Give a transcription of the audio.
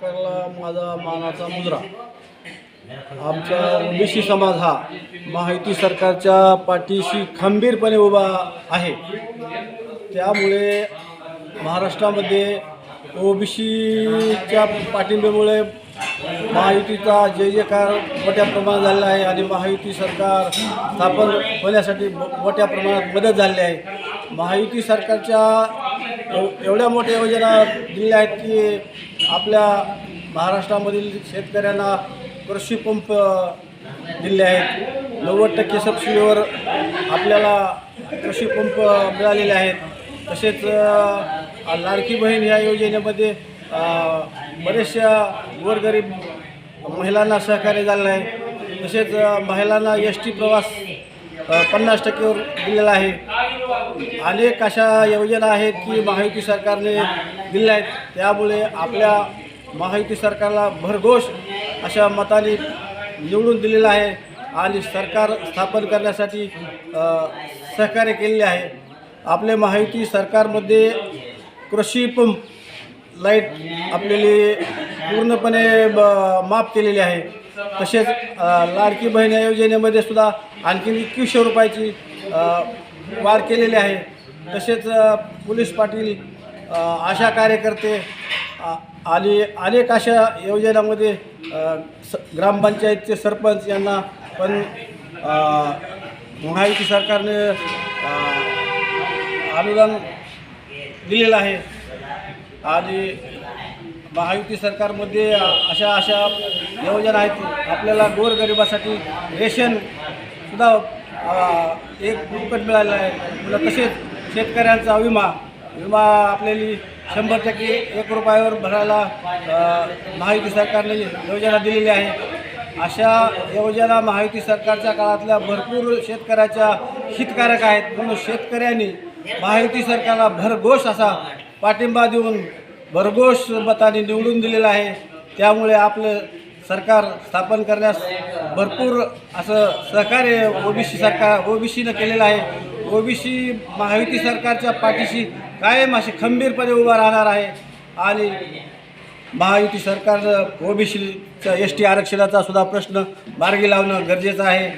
सरकारला माझा मानाचा मुजरा आमचा ओबीसी समाज हा माहिती सरकारच्या पाठीशी खंबीरपणे उभा आहे. त्यामुळे महाराष्ट्रामध्ये ओबीसीच्या पाठिंब्यामुळे महायुतीचा जे कार मोठ्या प्रमाणात झालेला आहे आणि महायुती सरकार स्थापन होण्यासाठी मोठ्या प्रमाणात मदत झाली आहे. महायुती सरकारच्या एव- एवढ्या मोठ्या योजना दिल्या आहेत की आपल्या महाराष्ट्रामधील शेतकऱ्यांना कृषी पंप दिले आहेत. नव्वद टक्के सबसिडीवर आपल्याला कृषी पंप मिळालेले आहेत. तसेच लाडकी बहीण या योजनेमध्ये बरेचशा बऱ्याचशा गोरगरीब महिलांना सहकार्य झालेलं आहे. तसेच महिलांना एस टी प्रवास पन्नास टक्केवर दिलेला आहे. अनेक अशा योजना आहेत की महायुती सरकारने दिल्या आहेत त्यामुळे आपल्या महायुती सरकारला भरघोष अशा मताने निवडून दिलेलं आहे आणि सरकार स्थापन करण्यासाठी सहकार्य केलेले आहे. आपले महायुती सरकारमध्ये कृषी पंप लाइट आपल्याली पूर्णपणे ब माफ केलेली आहे. तसेच लाडकी बहीण या योजनेमध्ये सुद्धा आणखी एकवीसशे रुपयाची वाढ केलेली आहे. तसेच पोलीस पाटील आशा कार्यकर्ते आले अनेक अशा योजनामध्ये स ग्रामपंचायतचे सरपंच यांना पण महायुती सरकारने अनुदान दिलेलं आहे. आणि महायुती सरकारमध्ये अशा अशा योजना आहेत. आपल्याला गोरगरिबासाठी रेशन सुद्धा एक फुकट मिळालेलं आहे. पुन्हा तसेच शेतकऱ्यांचा विमा विमा आपल्याला शंभर टक्के एक रुपयावर भरायला माहिती महायुती सरकारने योजना दिलेली आहे. अशा योजना महायुती सरकारच्या काळातल्या भरपूर शेतकऱ्याच्या हितकारक आहेत. म्हणून शेतकऱ्यांनी महायुती सरकारला भरघोष असा पाठिंबा देऊन भरघोष मताने निवडून दिलेला आहे. त्यामुळे आपलं सरकार स्थापन करण्यास भरपूर असं सहकार्य ओबीसी सरकार ओबीसीनं केलेलं आहे. ओबीसी महायुती सरकारच्या पाठीशी कायम असे खंबीरपणे उभा राहणार आहे. आणि महायुती सरकारनं ओबीसीचं एस टी आरक्षणाचा सुद्धा प्रश्न मार्गी लावणं गरजेचं आहे.